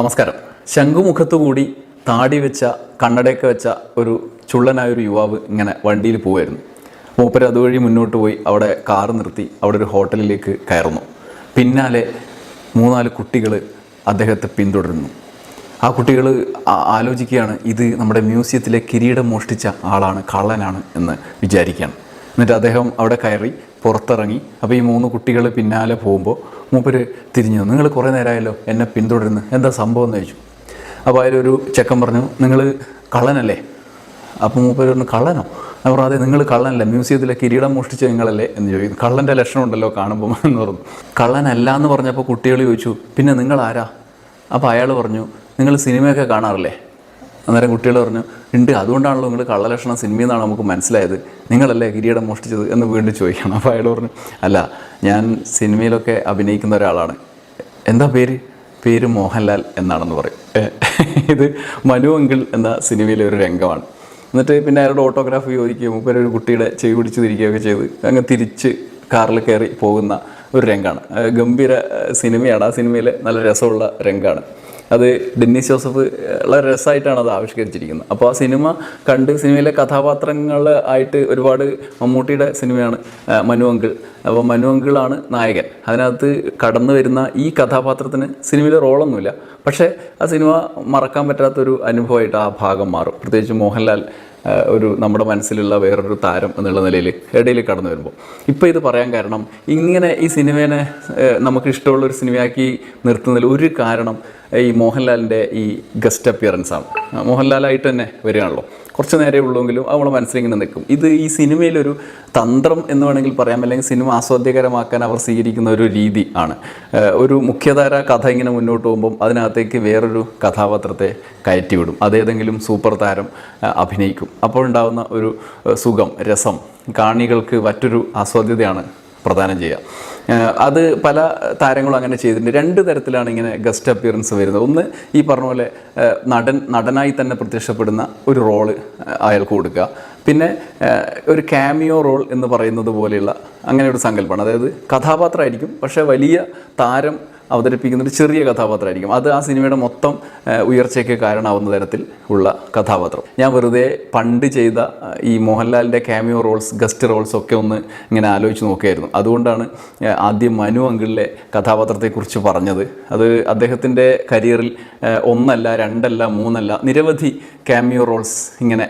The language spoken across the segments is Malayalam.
നമസ്കാരം. ശംഖുമുഖത്തു കൂടി താടി വെച്ച കണ്ണടയൊക്കെ വെച്ച ഒരു ചുള്ളനായ ഒരു യുവാവ് ഇങ്ങനെ വണ്ടിയിൽ പോവായിരുന്നു. മൂപ്പര് അതുവഴി മുന്നോട്ട് പോയി അവിടെ കാർ നിർത്തി അവിടെ ഒരു ഹോട്ടലിലേക്ക് കയറുന്നു. പിന്നാലെ മൂന്നാൽ കുട്ടികൾ അദ്ദേഹത്തെ പിന്തുടരുന്നു. ആ കുട്ടികൾ ആലോചിക്കുകയാണ് ഇത് നമ്മുടെ മ്യൂസിയത്തിലെ കിരീടം മോഷ്ടിച്ച ആളാണ് കള്ളനാണ് എന്ന് വിചാരിക്കുകയാണ്. എന്നിട്ട് അദ്ദേഹം അവിടെ കയറി പുറത്തിറങ്ങി. അപ്പോൾ ഈ മൂന്ന് കുട്ടികൾ പിന്നാലെ പോകുമ്പോൾ മൂപ്പര് തിരിഞ്ഞു നിങ്ങൾ കുറേ നേരമായല്ലോ എന്നെ പിന്തുടരുന്നു. എന്താ സംഭവം? എന്ന് ചോദിച്ചു. അപ്പോൾ അതിലൊരു ചെക്കൻ പറഞ്ഞു നിങ്ങൾ കള്ളനല്ലേ? അപ്പോൾ മൂപ്പര് പറഞ്ഞു കള്ളനോ? ഞാൻ പറഞ്ഞു അതെ നിങ്ങൾ കള്ളനല്ലേ? മ്യൂസിയത്തിലെ കിരീടം മോഷ്ടിച്ച നിങ്ങളല്ലേ? എന്ന് ചോദിക്കുന്നു. കള്ളന്റെ ലക്ഷണം ഉണ്ടല്ലോ കാണുമ്പോൾ എന്ന് പറഞ്ഞു. കള്ളനല്ല എന്ന് പറഞ്ഞപ്പോൾ കുട്ടികൾ ചോദിച്ചു പിന്നെ നിങ്ങൾ ആരാ അപ്പോൾ അയാൾ പറഞ്ഞു നിങ്ങൾ സിനിമയൊക്കെ കാണാറില്ലേ? അന്നേരം കുട്ടികൾ പറഞ്ഞു ഉണ്ട് അതുകൊണ്ടാണല്ലോ നിങ്ങൾ കള്ളലക്ഷണം സിനിമയിൽ നിന്നാണ് നമുക്ക് മനസ്സിലായത്. നിങ്ങളല്ലേ കിരീടം മോഷ്ടിച്ചത് എന്ന് വീണ്ടും ചോദിക്കണം. അപ്പോൾ അയാൾ പറഞ്ഞു അല്ല ഞാൻ സിനിമയിലൊക്കെ അഭിനയിക്കുന്ന ഒരാളാണ്. എന്താ പേര്? പേര് മോഹൻലാൽ എന്നാണെന്ന് പറയും. ഇത് മനു അങ്കിൾ എന്ന സിനിമയിലെ ഒരു രംഗമാണ്. എന്നിട്ട് പിന്നെ അയാളുടെ ഓട്ടോഗ്രാഫ് ചോദിക്കുകയും മുപ്പര് ഒരു കുട്ടിയുടെ ചെവി പിടിച്ച് തിരിക്കുകയൊക്കെ ചെയ്ത് അങ്ങ് തിരിച്ച് കാറിൽ കയറി പോകുന്ന ഒരു രംഗമാണ്. ഗംഭീര സിനിമയാണ് ആ സിനിമയിൽ നല്ല രസമുള്ള രംഗമാണ്. അത് ഡെന്നിസ് ജോസഫ് ഉള്ള രസമായിട്ടാണ് അത് ആവിഷ്കരിച്ചിരിക്കുന്നത്. അപ്പോൾ ആ സിനിമ കണ്ട് സിനിമയിലെ കഥാപാത്രങ്ങൾ ആയിട്ട് ഒരുപാട് മമ്മൂട്ടിയുടെ സിനിമയാണ് മനു അങ്കിൾ. അപ്പോൾ മനു അങ്കിളാണ് നായകൻ. അതിനകത്ത് കടന്നു വരുന്ന ഈ കഥാപാത്രത്തിന് സിനിമയിൽ റോളൊന്നുമില്ല. പക്ഷേ ആ സിനിമ മറക്കാൻ പറ്റാത്തൊരു അനുഭവമായിട്ട് ആ ഭാഗം മാറും. പ്രത്യേകിച്ച് മോഹൻലാൽ ഒരു നമ്മുടെ മനസ്സിലുള്ള വേറൊരു താരം എന്നുള്ള നിലയിൽ ഇടയിൽ കടന്നു വരുമ്പോൾ. ഇപ്പോൾ ഇത് പറയാൻ കാരണം ഇങ്ങനെ ഈ സിനിമേനെ നമുക്ക് ഇഷ്ടമുള്ള ഒരു സിനിമയാക്കി നിർത്തുന്നതിൽ ഒരു കാരണം ഈ മോഹൻലാലിന്റെ ഈ ഗസ്റ്റ് അപ്പിയറൻസ് ആണ്. മോഹൻലാലായിട്ട് തന്നെ വരികയാണല്ലോ. കുറച്ച് നേരേ ഉള്ളൂവെങ്കിലും അവൾ മനസ്സിലിങ്ങനെ നിൽക്കും. ഇത് ഈ സിനിമയിലൊരു തന്ത്രം എന്ന് വേണമെങ്കിൽ പറയാം. അല്ലെങ്കിൽ സിനിമ ആസ്വാദ്യകരമാക്കാൻ അവർ സ്വീകരിക്കുന്ന ഒരു രീതി ആണ്. ഒരു മുഖ്യധാര കഥ ഇങ്ങനെ മുന്നോട്ട് പോകുമ്പം അതിനകത്തേക്ക് വേറൊരു കഥാപാത്രത്തെ കയറ്റിവിടും. അതേതെങ്കിലും സൂപ്പർ താരം അഭിനയിക്കും അഭിനയിക്കും. അപ്പോഴുണ്ടാകുന്ന ഒരു സുഖം രസം കാണികൾക്ക് മറ്റൊരു ആസ്വാദ്യതയാണ് പ്രദാനം ചെയ്യുക അത് പല താരങ്ങളും അങ്ങനെ ചെയ്തിട്ടുണ്ട്. രണ്ട് തരത്തിലാണ് ഇങ്ങനെ ഗസ്റ്റ് അപ്പിയറൻസ് വരുന്നത്. ഒന്ന് ഈ പറഞ്ഞ പോലെ നടൻ നടനായി തന്നെ പ്രത്യക്ഷപ്പെടുന്ന ഒരു റോൾ അയാൾക്ക് കൊടുക്കുക. പിന്നെ ഒരു കാമിയോ റോൾ എന്ന് പറയുന്നത് പോലെയുള്ള അങ്ങനെ ഒരു സങ്കല്പമാണ്. അതായത് കഥാപാത്രമായിരിക്കും പക്ഷേ വലിയ താരം അവതരിപ്പിക്കുന്ന ഒരു ചെറിയ കഥാപാത്രമായിരിക്കും. അത് ആ സിനിമയുടെ മൊത്തം ഉയർച്ചയ്ക്ക് കാരണമാവുന്ന തരത്തിൽ ഉള്ള കഥാപാത്രം. ഞാൻ വെറുതെ പണ്ട് ചെയ്ത ഈ മോഹൻലാലിന്റെ ക്യാമിയോ റോൾസ് ഗസ്റ്റ് റോൾസ് ഒക്കെ ഒന്ന് ഇങ്ങനെ ആലോചിച്ച് നോക്കിയായിരുന്നു. അതുകൊണ്ടാണ് ആദ്യം മനു അങ്കിളിലെ കഥാപാത്രത്തെക്കുറിച്ച് പറഞ്ഞത്. അത് അദ്ദേഹത്തിന്റെ കരിയറിൽ ഒന്നല്ല രണ്ടല്ല മൂന്നല്ല നിരവധി ക്യാമിയോ റോൾസ് ഇങ്ങനെ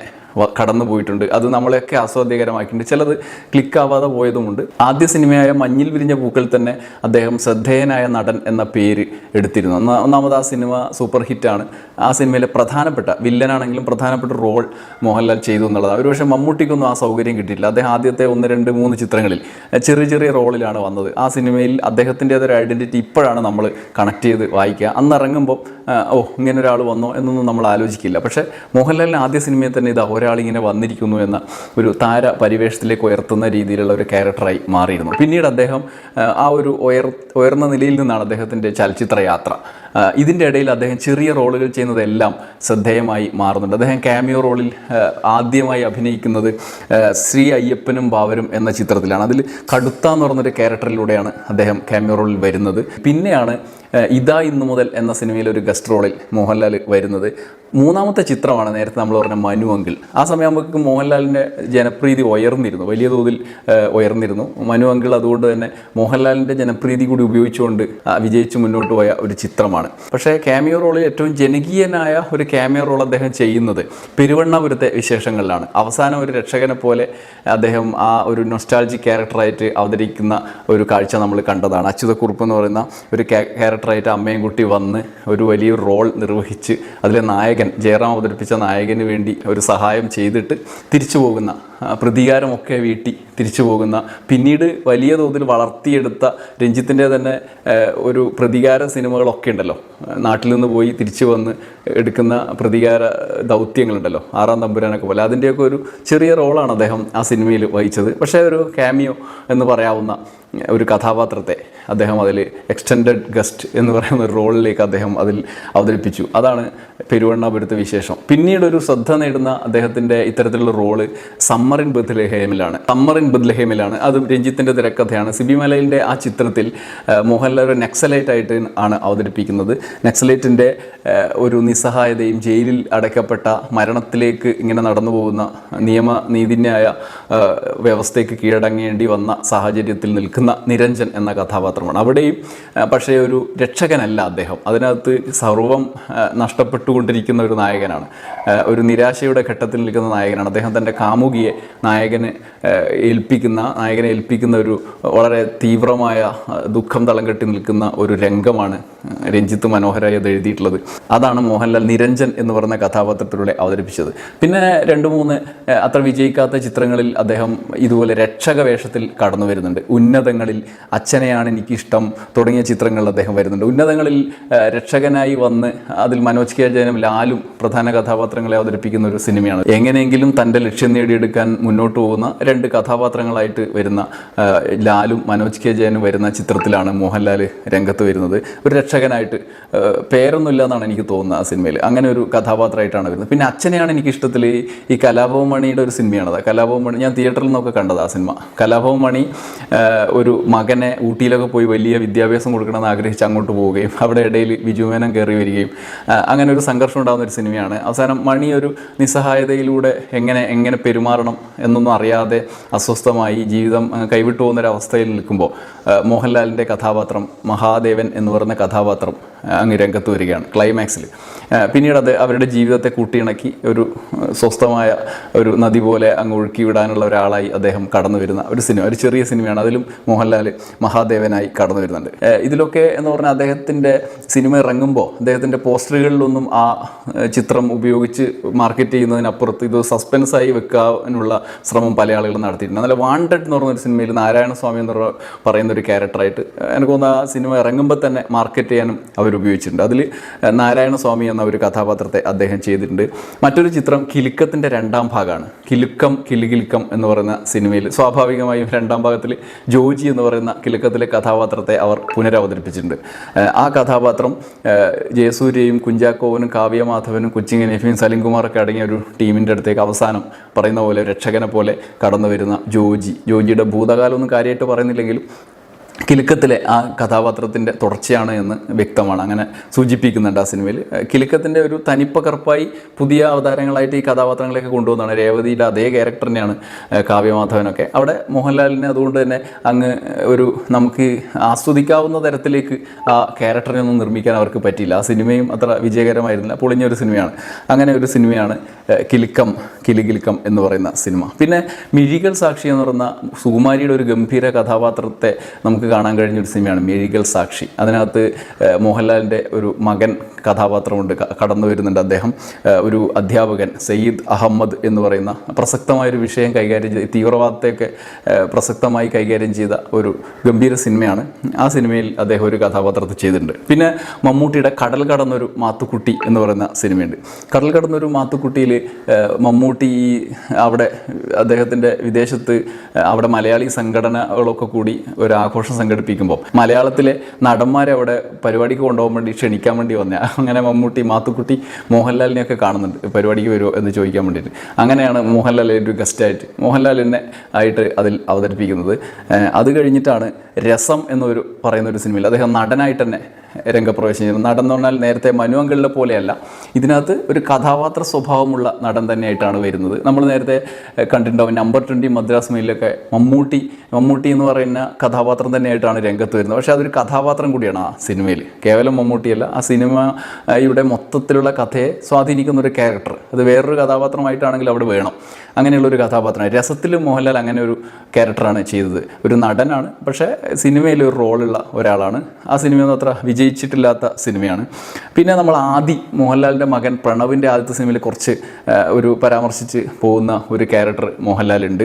കടന്നു പോയിട്ടുണ്ട്. അത് നമ്മളെയൊക്കെ ആസ്വാദ്യകരമാക്കിയിട്ടുണ്ട്. ചിലത് ക്ലിക്കാവാതെ പോയതുമുണ്ട്. ആദ്യ സിനിമയായ മഞ്ഞിൽ വിരിഞ്ഞ പൂക്കൾ തന്നെ അദ്ദേഹം ശ്രദ്ധേയനായ നടൻ എന്ന പേര് എടുത്തിരുന്നു. ഒന്നാമത് ആ സിനിമ സൂപ്പർ ഹിറ്റാണ്. ആ സിനിമയിലെ പ്രധാനപ്പെട്ട വില്ലനാണെങ്കിലും പ്രധാനപ്പെട്ട റോൾ മോഹൻലാൽ ചെയ്തു എന്നുള്ളതാണ്. ഒരുപക്ഷെ മമ്മൂട്ടിക്കൊന്നും ആ സൗകര്യം കിട്ടിയില്ല അദ്ദേഹം ആദ്യത്തെ ഒന്ന് രണ്ട് മൂന്ന് ചിത്രങ്ങളിൽ ചെറിയ ചെറിയ റോളിലാണ് വന്നത്. ആ സിനിമയിൽ അദ്ദേഹത്തിന്റെതൊരു ഐഡന്റിറ്റി ഇപ്പോഴാണ് നമ്മൾ കണക്ട് ചെയ്ത് വായിക്കുക. അന്ന് ഇറങ്ങുമ്പോൾ ഓ ഇങ്ങനെ ഒരാൾ വന്നോ എന്നൊന്നും നമ്മൾ ആലോചിക്കില്ല. പക്ഷേ മോഹൻലാലിന് ആദ്യ സിനിമയിൽ തന്നെ ഇത് ഒരാൾ ഇങ്ങനെ വന്നിരിക്കുന്നു എന്ന ഒരു താര പരിവേഷത്തിലേക്ക് ഉയർത്തുന്ന രീതിയിലുള്ള ഒരു ക്യാരക്ടറായി മാറിയിരുന്നു. പിന്നീട് അദ്ദേഹം ആ, ഒരു ഉയർ ഉയർന്ന നിലയിൽ നിന്നാണ് അദ്ദേഹത്തിന്റെ ചലച്ചിത്ര യാത്ര ഇതിന്റെ ഇടയിൽ അദ്ദേഹം ചെറിയ റോളുകൾ ചെയ്യുന്നതെല്ലാം ശ്രദ്ധേയമായി മാറുന്നുണ്ട്. അദ്ദേഹം ക്യാമിയോ റോളിൽ ആദ്യമായി അഭിനയിക്കുന്നത് ശ്രീ അയ്യപ്പനും ബാവരും എന്ന ചിത്രത്തിലാണ്. അതിൽ കടുത്ത എന്ന് പറഞ്ഞൊരു ക്യാരക്ടറിലൂടെയാണ് അദ്ദേഹം ക്യാമിയോ റോളിൽ വരുന്നത്. പിന്നെയാണ് ഇതാ ഇന്നു മുതൽ എന്ന സിനിമയിൽ ഒരു ഗസ്റ്റ് റോളിൽ മോഹൻലാൽ വരുന്നത്. മൂന്നാമത്തെ ചിത്രമാണ് നേരത്തെ നമ്മൾ പറഞ്ഞ മനു അങ്കിൾ. ആ സമയമാകുമ്പോഴേക്കും മോഹൻലാലിന്റെ ജനപ്രീതി ഉയർന്നിരുന്നു. വലിയ തോതിൽ ഉയർന്നിരുന്നു. മനു അങ്കിൾ അതുകൊണ്ട് തന്നെ മോഹൻലാലിന്റെ ജനപ്രീതി കൂടി ഉപയോഗിച്ചുകൊണ്ട് വിജയിച്ച് മുന്നോട്ട് പോയ ഒരു ചിത്രമാണ്. പക്ഷേ ക്യാമിയോ റോളിൽ ഏറ്റവും ജനകീയനായ ഒരു ക്യാമിയോ റോൾ അദ്ദേഹം ചെയ്യുന്നത് പെരുവണ്ണപുരത്തെ വിശേഷങ്ങളിലാണ്. അവസാനം ഒരു രക്ഷകനെ പോലെ അദ്ദേഹം ആ ഒരു നൊസ്റ്റാൾജി ക്യാരക്ടറായിട്ട് അവതരിക്കുന്ന ഒരു കാഴ്ച നമ്മൾ കണ്ടതാണ്. അച്യുതക്കുറുപ്പ് എന്ന് പറയുന്ന ഒരു ക്യാ- ക്യാരക്ടറായിട്ട് അമ്മയും കുട്ടി വന്ന് ഒരു വലിയ റോൾ നിർവഹിച്ച് അതിലെ നായകൻ ജയറാം അവതരിപ്പിച്ച നായകന് വേണ്ടി ഒരു സഹായം ചെയ്തിട്ട് തിരിച്ചു പോകുന്ന പ്രതികാരമൊക്കെ വീട്ടി തിരിച്ചു പോകുന്ന പിന്നീട് വലിയ തോതിൽ വളർത്തിയെടുത്ത രഞ്ജിത്തിന്റെ തന്നെ ഒരു പ്രതികാര സിനിമകളൊക്കെ ഉണ്ടല്ലോ. നാട്ടിൽ നിന്ന് പോയി തിരിച്ചു വന്ന് എടുക്കുന്ന പ്രതികാര ദൗത്യങ്ങളുണ്ടല്ലോ. ആറാം തമ്പുരാനൊക്കെ പോലെ. അതിന്റെയൊക്കെ ഒരു ചെറിയ റോളാണ് അദ്ദേഹം ആ സിനിമയിൽ വഹിച്ചത്. പക്ഷേ ഒരു കാമിയോ എന്ന് പറയാവുന്ന ഒരു കഥാപാത്രത്തെ അദ്ദേഹം അതിൽ എക്സ്റ്റെൻഡഡ് ഗസ്റ്റ് എന്ന് പറയുന്ന ഒരു റോളിലേക്ക് അദ്ദേഹം അതിൽ അവതരിപ്പിച്ചു. അതാണ് പെരുവണ്ണാപുരത്തെ വിശേഷം. പിന്നീട് ഒരു ശ്രദ്ധ നേടുന്ന അദ്ദേഹത്തിന്റെ ഇത്തരത്തിലുള്ള റോൾ സമ്മറിൻ ബദ്ലഹേമിലാണ് സമ്മർ ഇൻ ബദ്ലഹേമിലാണ് അത് രഞ്ജിത്തിന്റെ തിരക്കഥയാണ്. സിബി മലയിലിന്റെ ആ ചിത്രത്തിൽ മോഹൻലാൽ ഒരു നക്സലൈറ്റ് ആയിട്ട് ആണ് അവതരിപ്പിക്കുന്നത്. നക്സലൈറ്റിന്റെ ഒരു നിസ്സഹായതയും ജയിലിൽ അടയ്ക്കപ്പെട്ട മരണത്തിലേക്ക് ഇങ്ങനെ നടന്നു പോകുന്ന നിയമ നീതിന്യായ വ്യവസ്ഥയ്ക്ക് കീഴടങ്ങേണ്ടി വന്ന സാഹചര്യത്തിൽ നിൽക്കുന്ന നിരഞ്ജൻ എന്ന കഥാപാത്രമാണ്. അവിടെയും പക്ഷേ ഒരു രക്ഷകനല്ല അദ്ദേഹം. അതിനകത്ത് സർവം ആ, നഷ്ടപ്പെട്ടുകൊണ്ടിരിക്കുന്ന ഒരു നായകനാണ്. ഒരു നിരാശയുടെ ഘട്ടത്തിൽ നിൽക്കുന്ന നായകനാണ്. അദ്ദേഹം തന്റെ കാമുകിയെ നായകനെ ഏൽപ്പിക്കുന്ന നായകനെ ഏൽപ്പിക്കുന്ന ഒരു വളരെ തീവ്രമായ ദുഃഖം തളം കെട്ടി നിൽക്കുന്ന ഒരു രംഗമാണ് രഞ്ജിത്ത് മനോഹരായി അത് എഴുതിയിട്ടുള്ളത്. അതാണ് മോഹൻലാൽ നിരഞ്ജൻ എന്ന് പറയുന്ന കഥാപാത്രത്തിലൂടെ അവതരിപ്പിച്ചത്. പിന്നെ രണ്ട് മൂന്ന് അത്ര വിജയിക്കാത്ത ചിത്രങ്ങളിൽ അദ്ദേഹം ഇതുപോലെ രക്ഷക വേഷത്തിൽ കടന്നു വരുന്നുണ്ട്. ഉന്നതങ്ങളിൽ അച്ഛനെയാണ് എനിക്കിഷ്ടം തുടങ്ങിയ ചിത്രങ്ങളിൽ അദ്ദേഹം വരുന്നുണ്ട്. ഉന്നതങ്ങളിൽ രക്ഷകനായി വന്ന് അതിൽ മനോജ് കെ ജയനും ലാലും പ്രധാന കഥാപാത്രങ്ങളെ അവതരിപ്പിക്കുന്ന ഒരു സിനിമയാണ്. എങ്ങനെയെങ്കിലും തന്റെ ലക്ഷ്യം നേടിയെടുക്കാൻ മുന്നോട്ട് പോകുന്ന രണ്ട് കഥാപാത്രങ്ങളായിട്ട് വരുന്ന ലാലും മനോജ് കെ ജയനും വരുന്ന ചിത്രത്തിലാണ് മോഹൻലാൽ രംഗത്ത് വരുന്നത്. ഒരു രക്ഷകനായിട്ട് പേരൊന്നുമില്ല എന്നാണ് എനിക്ക് തോന്നുന്നത് ആ സിനിമയിൽ. അങ്ങനെ ഒരു കഥാപാത്രമായിട്ടാണ് വരുന്നത്. പിന്നെ അച്ഛനെയാണ് എനിക്ക് ഇഷ്ടത്തിൽ ഈ- കലാഭവൻ മണിയുടെ ഒരു സിനിമയാണത് കലാഭവൻ മണി ഞാൻ തിയേറ്ററിൽ നിന്നൊക്കെ കണ്ടത് ആ സിനിമ. കലാഭവൻ മണി ഒരു മകനെ ഊട്ടിയിലൊക്കെ പോയി വലിയ വിദ്യാഭ്യാസം കൊടുക്കണമെന്ന് ആഗ്രഹിച്ച് അങ്ങോട്ട് പോവുകയും അവിടെ ഇടയിൽ ബിജുമേനം കയറി വരികയും അങ്ങനെ ഒരു സംഘർഷം ഉണ്ടാകുന്ന ഒരു സിനിമയാണ്. അവസാനം മണി ഒരു നിസ്സഹായതയിലൂടെ എങ്ങനെ എങ്ങനെ പെരുമാറണം എന്നൊന്നും അറിയാതെ അസ്വസ്ഥമായി ജീവിതം കൈവിട്ടു പോകുന്നൊരവസ്ഥയിൽ നിൽക്കുമ്പോൾ മോഹൻലാലിന്റെ കഥാപാത്രം മഹാദേവൻ എന്ന് പറയുന്ന കഥാപാത്രം അങ്ങ് രംഗത്ത് വരികയാണ് ക്ലൈമാക്സിൽ പിന്നീട് അത് അവരുടെ ജീവിതത്തെ കൂട്ടിയിണക്കി ഒരു സ്വസ്ഥമായ ഒരു നദി പോലെ അങ്ങ് ഒഴുക്കി വിടാനുള്ള ഒരാളായി അദ്ദേഹം കടന്നു വരുന്ന ഒരു സിനിമ ഒരു ചെറിയ സിനിമയാണ്. അതിലും മോഹൻലാൽ മഹാദേവനായി കടന്നു വരുന്നുണ്ട്. ഇതിലൊക്കെ എന്ന് പറഞ്ഞാൽ അദ്ദേഹത്തിന്റെ സിനിമ ഇറങ്ങുമ്പോൾ അദ്ദേഹത്തിന്റെ പോസ്റ്ററുകളിലൊന്നും ആ ചിത്രം ഉപയോഗിച്ച് മാർക്കറ്റ് ചെയ്യുന്നതിനപ്പുറത്ത് ഇത് സസ്പെൻസായി വെക്കാനുള്ള ശ്രമം പല ആളുകളും നടത്തിയിട്ടുണ്ട്. നല്ല വാണ്ടഡ് എന്ന് പറഞ്ഞൊരു സിനിമയിൽ നാരായണസ്വാമി എന്ന് പറ- പറയുന്ന ഒരു ക്യാരക്ടറായിട്ട് എനിക്ക് തോന്നുന്നു ആ സിനിമ ഇറങ്ങുമ്പോൾ തന്നെ മാർക്കറ്റ് ചെയ്യാനും അവർ ഉപയോഗിച്ചിട്ടുണ്ട് അതിൽ നാരായണസ്വാമി എന്ന ഒരു കഥാപാത്രത്തെ അദ്ദേഹം ചെയ്തിട്ടുണ്ട്. മറ്റൊരു ചിത്രം കിലുക്കത്തിന്റെ രണ്ടാം ഭാഗമാണ്. കിലുക്കം കിലുകിലുക്കം എന്ന് പറയുന്ന സിനിമയിൽ സ്വാഭാവികമായും രണ്ടാം ഭാഗത്തിൽ ജോജി എന്ന് പറയുന്ന കിലുക്കത്തിലെ കഥാപാത്രത്തെ അവർ പുനരവതരിപ്പിച്ചിട്ടുണ്ട്. ആ കഥാപാത്രം ജയസൂര്യയും കുഞ്ചാക്കോവനും കാവ്യമാധവനും കൊച്ചിങ്ങൻ നഫീം സലിംകുമാറൊക്കെ അടങ്ങിയ ഒരു ടീമിന്റെ അടുത്തേക്ക് അവസാനം പറയുന്ന പോലെ രക്ഷകനെ പോലെ കടന്നു വരുന്ന ജോജി. ജോജിയുടെ ഭൂതകാലമൊന്നും കാര്യമായിട്ട് പറയുന്നില്ലെങ്കിലും കിലുക്കത്തിലെ ആ കഥാപാത്രത്തിന്റെ തുടർച്ചയാണ് എന്ന് വ്യക്തമാണ്. അങ്ങനെ സൂചിപ്പിക്കുന്നുണ്ട് ആ സിനിമയിൽ. കിലുക്കത്തിന്റെ ഒരു തനിപ്പകർപ്പായി പുതിയ അവതാരങ്ങളായിട്ട് ഈ കഥാപാത്രങ്ങളെയൊക്കെ കൊണ്ടുവന്നതാണ് രേവതിയുടെ അതേ ഏഹ് കാവ്യമാധവനൊക്കെ. അവിടെ മോഹൻലാലിനെ അതുകൊണ്ട് തന്നെ അങ്ങ് ഒരു നമുക്ക് ആസ്വദിക്കാവുന്ന തരത്തിലേക്ക് ആ ക്യാരക്ടറിനെ ഒന്നും നിർമ്മിക്കാൻ അവർക്ക് പറ്റിയില്ല. ആ സിനിമയും അത്ര വിജയകരമായിരുന്നില്ല. പൊളിഞ്ഞൊരു സിനിമയാണ്. അങ്ങനെ ഒരു സിനിമയാണ് കിലുക്കം കിലുകിലുക്കം എന്ന് പറയുന്ന സിനിമ. പിന്നെ മിഴികൾ സാക്ഷി എന്ന് പറയുന്ന സുകുമാരിയുടെ ഒരു ഗംഭീര കഥാപാത്രത്തെ നമുക്ക് കാണാൻ കഴിഞ്ഞ ഒരു സിനിമയാണ് മിഴികൾ സാക്ഷി. അതിനകത്ത് മോഹൻലാലിന്റെ ഒരു മകൻ കഥാപാത്രമുണ്ട് കടന്നു വരുന്നുണ്ട് അദ്ദേഹം. ഒരു അധ്യാപകൻ സയ്യിദ് അഹമ്മദ് എന്ന് പറയുന്ന പ്രസക്തമായൊരു വിഷയം കൈകാര്യം ചെയ്ത് തീവ്രവാദത്തെയൊക്കെ പ്രസക്തമായി കൈകാര്യം ചെയ്ത ഒരു ഗംഭീര സിനിമയാണ്. ആ സിനിമയിൽ അദ്ദേഹം ഒരു കഥാപാത്രത്തെ ചെയ്തിട്ടുണ്ട്. പിന്നെ മമ്മൂട്ടിയുടെ കടൽ കടന്നൊരു മാത്തുക്കുട്ടി എന്ന് പറയുന്ന സിനിമയുണ്ട്. കടൽ കടന്നൊരു മാത്തുക്കുട്ടിയിൽ മമ്മൂട്ടി അവിടെ അദ്ദേഹത്തിന്റെ വിദേശത്ത് അവിടെ മലയാളി സംഘടനകളൊക്കെ കൂടി ഒരു ആഘോഷം സംഘടിപ്പിക്കുമ്പോൾ. മലയാളത്തിലെ നടന്മാരെ അവിടെ പരിപാടിക്ക് കൊണ്ടുപോകാൻ വേണ്ടി ക്ഷണിക്കാൻ വേണ്ടി വന്ന. അങ്ങനെ മമ്മൂട്ടി മാത്തുക്കുട്ടി മോഹൻലാലിനെയൊക്കെ കാണുന്നുണ്ട്. പരിപാടിക്ക് വരുമോ എന്ന് ചോദിക്കാൻ വേണ്ടിയിട്ട്. അങ്ങനെയാണ് മോഹൻലാൽ ഒരു ഗസ്റ്റായിട്ട് മോഹൻലാലിനെ ആയിട്ട് അതിൽ അവതരിപ്പിക്കുന്നത്. അത് കഴിഞ്ഞിട്ടാണ് രസം എന്നൊരു പറയുന്ന ഒരു സിനിമയിൽ അദ്ദേഹം നടനായിട്ട് തന്നെ രംഗപ്രവേശം ചെയ്യുന്നു നടൻ എന്ന് പറഞ്ഞാൽ നേരത്തെ മനു അങ്കിളിനെ പോലെയല്ല. ഇതിനകത്ത് ഒരു കഥാപാത്ര സ്വഭാവമുള്ള നടൻ തന്നെയായിട്ടാണ് വരുന്നത്. നമ്മൾ നേരത്തെ കണ്ടിട്ടുണ്ടാവും നമ്പർ ട്വന്റി മദ്രാസ് മെയിലൊക്കെ മമ്മൂട്ടി മമ്മൂട്ടി എന്ന് പറയുന്ന കഥാപാത്രം തന്നെയായിട്ടാണ് രംഗത്ത് വരുന്നത്. പക്ഷേ അതൊരു കഥാപാത്രം കൂടിയാണ് ആ സിനിമയിൽ കേവലം മമ്മൂട്ടിയല്ല ആ സിനിമയുടെ മൊത്തത്തിലുള്ള കഥയെ സ്വാധീനിക്കുന്ന ഒരു ക്യാരക്ടർ അത് വേറൊരു കഥാപാത്രമായിട്ടാണെങ്കിൽ അവിടെ വേണം. അങ്ങനെയുള്ളൊരു കഥാപാത്രം രസത്തിൽ മോഹൻലാൽ അങ്ങനെ ഒരു ക്യാരക്ടറാണ് ചെയ്തത്. ഒരു നടനാണ് പക്ഷേ സിനിമയിൽ ഒരു റോളുള്ള ഒരാളാണ്. ആ സിനിമയൊന്നും അത്ര വിജയിച്ചിട്ടില്ലാത്ത സിനിമയാണ്. പിന്നെ നമ്മൾ ആദി മോഹൻലാലിന്റെ മകൻ പ്രണവിന്റെ ആദ്യത്തെ സിനിമയിൽ കുറച്ച് ഒരു പരാമർശിച്ച് പോകുന്ന ഒരു ക്യാരക്ടർ മോഹൻലാലുണ്ട്.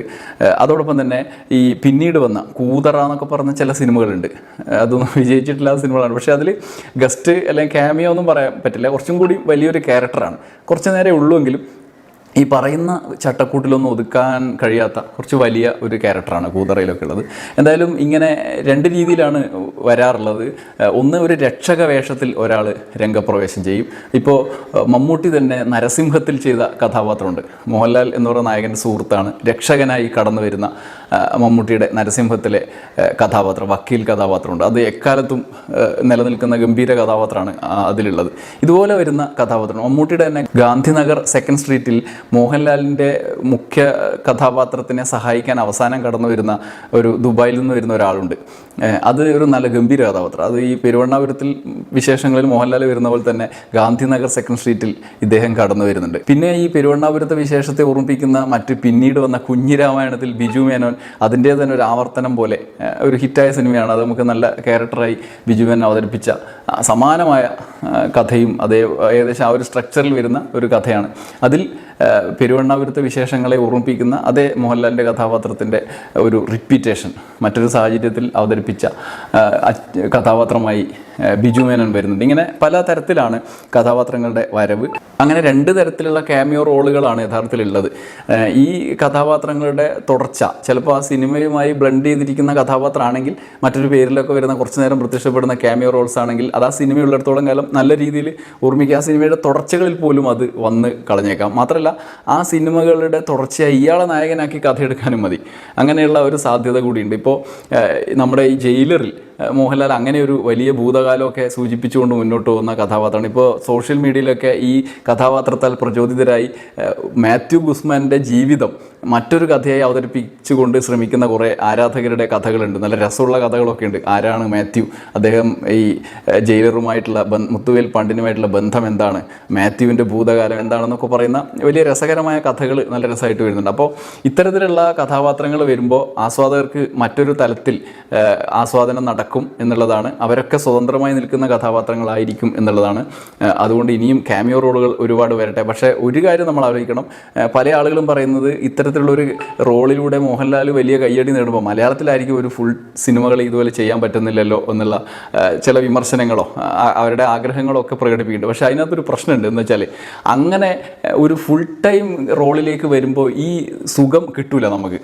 അതോടൊപ്പം തന്നെ ഈ പിന്നീട് വന്ന കൂതറ എന്നൊക്കെ പറഞ്ഞ ചില സിനിമകളുണ്ട്. അതൊന്നും വിജയിച്ചിട്ടില്ലാത്ത സിനിമകളാണ്. പക്ഷേ അതിൽ ഗസ്റ്റ് അല്ലെങ്കിൽ ക്യാമിയോ ഒന്നും പറയാൻ പറ്റില്ല. കുറച്ചും കൂടി വലിയൊരു ക്യാരക്ടറാണ് കുറച്ച് ഉള്ളൂ എങ്കിലും ഈ പറയുന്ന ചട്ടക്കൂട്ടിലൊന്നും ഒതുക്കാൻ കഴിയാത്ത കുറച്ച് വലിയ ഒരു ക്യാരക്ടറാണ് കൂതറയിലൊക്കെ ഉള്ളത്. എന്തായാലും ഇങ്ങനെ രണ്ട് രീതിയിലാണ് വരാറുള്ളത്. ഒന്ന് ഒരു രക്ഷക വേഷത്തിൽ ഒരാൾ രംഗപ്രവേശം ചെയ്യും. ഇപ്പോൾ മമ്മൂട്ടി തന്നെ നരസിംഹത്തിൽ ചെയ്ത കഥാപാത്രമുണ്ട്. മോഹൻലാൽ എന്ന് പറയുന്ന നായകന്റെ സുഹൃത്താണ് രക്ഷകനായി കടന്നു വരുന്ന മമ്മൂട്ടിയുടെ നരസിംഹത്തിലെ കഥാപാത്രം വക്കീൽ കഥാപാത്രമുണ്ട്. അത് എക്കാലത്തും നിലനിൽക്കുന്ന ഗംഭീര കഥാപാത്രമാണ് അതിലുള്ളത്. ഇതുപോലെ വരുന്ന കഥാപാത്രം മമ്മൂട്ടിയുടെ തന്നെ ഗാന്ധിനഗർ സെക്കൻഡ് സ്ട്രീറ്റിൽ മോഹൻലാലിന്റെ മുഖ്യ കഥാപാത്രത്തിനെ സഹായിക്കാൻ അവസാനം കടന്നു വരുന്ന ഒരു ദുബായിൽ നിന്ന് വരുന്ന ഒരാളുണ്ട്. അത് ഒരു നല്ല ഗംഭീര കഥാപാത്രം. അത് ഈ പെരുവണ്ണാപുരത്തിൽ വിശേഷങ്ങളിൽ മോഹൻലാൽ വരുന്ന പോലെ തന്നെ ഗാന്ധിനഗർ സെക്കൻഡ് സ്ട്രീറ്റിൽ ഇദ്ദേഹം കടന്നു വരുന്നുണ്ട് പിന്നെ ഈ പെരുവണ്ണാപുരത്തെ വിശേഷത്തെ ഓർമ്മിപ്പിക്കുന്ന മറ്റ് പിന്നീട് വന്ന കുഞ്ഞിരാമായണത്തിൽ ബിജു മേനോൻ അതിന്റെ തന്നെ ഒരു ആവർത്തനം പോലെ ഒരു ഹിറ്റായ സിനിമയാണ്. അത് നമുക്ക് നല്ല ക്യാരക്ടറായി ബിജു മേനോൻ അവതരിപ്പിച്ച സമാനമായ കഥയും അതേ ഏകദേശം ആ ഒരു സ്ട്രക്ചറിൽ വരുന്ന ഒരു കഥയാണ്. അതിൽ പെരുവണ്ണാപുരത്തെ വിശേഷങ്ങളെ ഓർമ്മിപ്പിക്കുന്ന അതേ മോഹൻലാലിന്റെ കഥാപാത്രത്തിന്റെ ഒരു റിപ്പീറ്റേഷൻ മറ്റൊരു സാഹചര്യത്തിൽ അവതരിപ്പിച്ച കഥാപാത്രമായി ബിജു മേനോൻ വരുന്നുണ്ട്. ഇങ്ങനെ പല തരത്തിലാണ് കഥാപാത്രങ്ങളുടെ വരവ്. അങ്ങനെ രണ്ട് തരത്തിലുള്ള ക്യാമിയോ റോളുകളാണ് യഥാർത്ഥത്തിലുള്ളത്. ഈ കഥാപാത്രങ്ങളുടെ തുടർച്ച ചിലപ്പോൾ ആ സിനിമയുമായി ബ്ലെൻഡ് ചെയ്തിരിക്കുന്ന കഥാപാത്രമാണെങ്കിൽ മറ്റൊരു പേരിലൊക്കെ വരുന്ന കുറച്ച് നേരം പ്രത്യക്ഷപ്പെടുന്ന ക്യാമിയോ റോൾസ് ആണെങ്കിൽ അത് ആ സിനിമയുള്ളിടത്തോളം കാലം നല്ല രീതിയിൽ ഓർമ്മിക്കുക. ആ സിനിമയുടെ തുടർച്ചകളിൽ പോലും അത് വന്ന് കളഞ്ഞേക്കാം. മാത്രമല്ല ആ സിനിമകളുടെ തുടർച്ചയായി ഇയാളെ നായകനാക്കി കഥയെടുക്കാനും മതി. അങ്ങനെയുള്ള ഒരു സാധ്യത കൂടിയുണ്ട്. ഇപ്പോൾ നമ്മുടെ ഈ ജയിലറിൽ മോഹൻലാൽ അങ്ങനെ ഒരു വലിയ ഭൂതകാലമൊക്കെ സൂചിപ്പിച്ചുകൊണ്ട് മുന്നോട്ട് പോകുന്ന കഥാപാത്രമാണ്. ഇപ്പോൾ സോഷ്യൽ മീഡിയയിലൊക്കെ ഈ കഥാപാത്രത്താൽ പ്രചോദിതരായി മാത്യു ഗുസ്മാന്റെ ജീവിതം മറ്റൊരു കഥയായി അവതരിപ്പിച്ചുകൊണ്ട് ശ്രമിക്കുന്ന കുറേ ആരാധകരുടെ കഥകളുണ്ട്. നല്ല രസമുള്ള കഥകളൊക്കെ ഉണ്ട്. ആരാണ് മാത്യു? അദ്ദേഹം ഈ ജയിലറുമായിട്ടുള്ള മുത്തുവേൽ പണ്ടിനുമായിട്ടുള്ള ബന്ധം എന്താണ്? മാത്യുവിന്റെ ഭൂതകാലം എന്താണെന്നൊക്കെ പറയുന്ന വലിയ രസകരമായ കഥകൾ നല്ല രസമായിട്ട് വരുന്നുണ്ട്. അപ്പോൾ ഇത്തരത്തിലുള്ള കഥാപാത്രങ്ങൾ വരുമ്പോൾ ആസ്വാദകർക്ക് മറ്റൊരു തലത്തിൽ ആസ്വാദനം നടക്കും എന്നുള്ളതാണ്. അവരൊക്കെ സ്വതന്ത്രമായി നിൽക്കുന്ന കഥാപാത്രങ്ങളായിരിക്കും എന്നുള്ളതാണ്. അതുകൊണ്ട് ഇനിയും ക്യാമിയോ റോളുകൾ ഒരുപാട് വരട്ടെ. പക്ഷേ ഒരു കാര്യം നമ്മൾ ആലോചിക്കണം. പല ആളുകളും പറയുന്നത് ഇത്തരത്തിലുള്ളൊരു റോളിലൂടെ മോഹൻലാൽ വലിയ കയ്യടി നേടുമ്പോൾ മലയാളത്തിലായിരിക്കും ഒരു ഫുൾ സിനിമകൾ ഇതുപോലെ ചെയ്യാൻ പറ്റുന്നില്ലല്ലോ എന്നുള്ള ചില വിമർശനങ്ങളോ അവരുടെ ആഗ്രഹങ്ങളോ ഒക്കെ പ്രകടിപ്പിക്കുന്നുണ്ട്. പക്ഷേ അതിനകത്തൊരു പ്രശ്നമുണ്ട്. എന്ന് വെച്ചാൽ അങ്ങനെ ഒരു ഫുൾ ടൈം റോളിലേക്ക് വരുമ്പോൾ ഈ സുഖം കിട്ടൂല നമുക്ക്.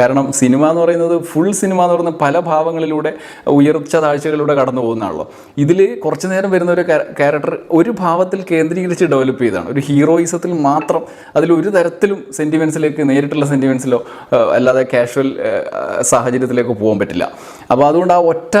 കാരണം സിനിമ എന്ന് പറയുന്നത് ഫുൾ സിനിമ എന്ന് പറയുന്നത് പല ഭാവങ്ങളിലൂടെ ഉയർച്ച താഴ്ചകളിലൂടെ കടന്നു പോകുന്നതാണല്ലോ. ഇതിൽ കുറച്ച് നേരം വരുന്ന ഒരു ക്യാരക്ടർ ഒരു ഭാവത്തിൽ കേന്ദ്രീകരിച്ച് ഡെവലപ്പ് ചെയ്തതാണ് ഒരു ഹീറോയിസത്തിൽ മാത്രം അതിൽ ഒരു തരത്തിലും സെന്റിമെൻസിലേക്ക് നേരിട്ടുള്ള സെന്റിമെൻസിലോ അല്ലാതെ കാഷ്വൽ സാഹചര്യത്തിലേക്ക് പോകാൻ പറ്റില്ല. അപ്പോൾ അതുകൊണ്ട് ആ ഒറ്റ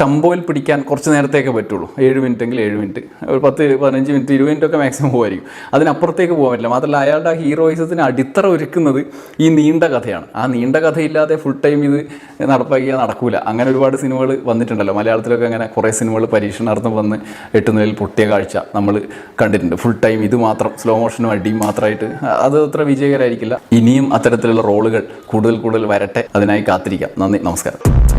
ടംബോയിൽ പിടിക്കാൻ കുറച്ച് നേരത്തേക്കേ പറ്റുള്ളൂ. ഏഴ് മിനിറ്റ് എങ്കിൽ ഏഴ് മിനിറ്റ്. ഒരു പത്ത് പതിനഞ്ച് മിനിറ്റ് ഇരുപത് മിനിറ്റ് ഒക്കെ മാക്സിമം പോകുമായിരിക്കും അതിനപ്പുറത്തേക്ക് പോകാൻ പറ്റില്ല. മാത്രമല്ല അയാളുടെ ഹീറോയിസത്തിന് അടിത്തറ ഒരുക്കുന്നത് ഈ നീണ്ട കഥയാണ്. ആ നീണ്ട കഥയില്ലാതെ ഫുൾ ടൈം ഇത് നടപ്പാക്കിയാൽ നടക്കൂല. അങ്ങനെ ഒരുപാട് സിനിമകൾ വന്നിട്ടുണ്ടല്ലോ. മലയാളത്തിലൊക്കെ അങ്ങനെ കുറേ സിനിമകൾ പരീക്ഷണാർത്ഥം വന്ന് എട്ടുന്നതിൽ പൊട്ടിയ കാഴ്ച നമ്മൾ കണ്ടിട്ടുണ്ട്. ഫുൾ ടൈം ഇത് മാത്രം സ്ലോ മോഷനും അടിയും മാത്രമായിട്ട്. അത് അത്ര വിജയകരമായിരിക്കില്ല. ഇനിയും അത്തരത്തിലുള്ള റോളുകൾ കൂടുതൽ കൂടുതൽ വരട്ടെ. അതിനായി കാത്തിരിക്കാം. നന്ദി. നമസ്കാരം.